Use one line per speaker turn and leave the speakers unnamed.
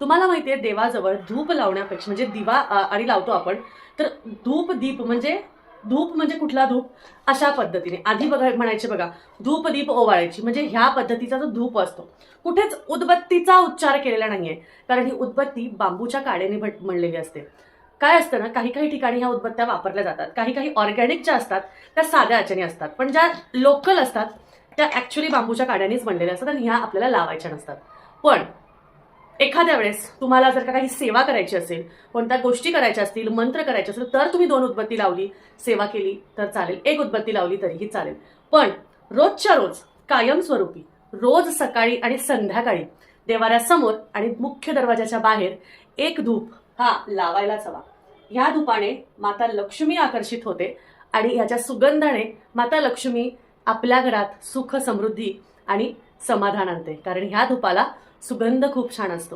तुम्हाला माहितीये देवाजवळ धूप लावण्यापेक्षा म्हणजे दिवा आणि लावतो आपण तर धूप दीप म्हणजे धूप म्हणजे कुठला धूप? अशा पद्धतीने. आधी बघा म्हणायचे बघा धूप दीप ओवाळायची म्हणजे ह्या पद्धतीचा जो धूप असतो कुठेच उदबत्तीचा उच्चार केलेला नाहीये कारण ही उदबत्ती बांबूच्या काड्याने भट- म्हणलेली असते. काय असतं ना काही काही ठिकाणी ह्या उदबत्त्या वापरल्या जातात. काही काही ऑर्गॅनिक ज्या असतात त्या साध्या आचेने असतात पण ज्या लोकल असतात त्या ऍक्च्युली बांबूच्या काड्यानेच बनलेल्या असतात आणि ह्या आपल्याला लावायच्या नसतात. पण एखाद्या वेळेस तुम्हाला जर का काही सेवा करायची असेल कोणत्या गोष्टी करायच्या असतील मंत्र करायचे असेल तर तुम्ही दोन उदबत्ती लावली सेवा केली तर चालेल. एक उदबत्ती लावली तरीही चालेल. पण रोजच्या रोज कायमस्वरूपी रोज सकाळी आणि संध्याकाळी देवाऱ्यासमोर आणि मुख्य दरवाजाच्या बाहेर एक धूप हा लावायलाच हवा ह्या धुपाने माता लक्ष्मी आकर्षित होते आणि ह्याच्या सुगंधाने माता लक्ष्मी आपल्या घरात सुख समृद्धी आणि समाधान आणते. कारण ह्या धुपाला सुगंध खूप छान असतो.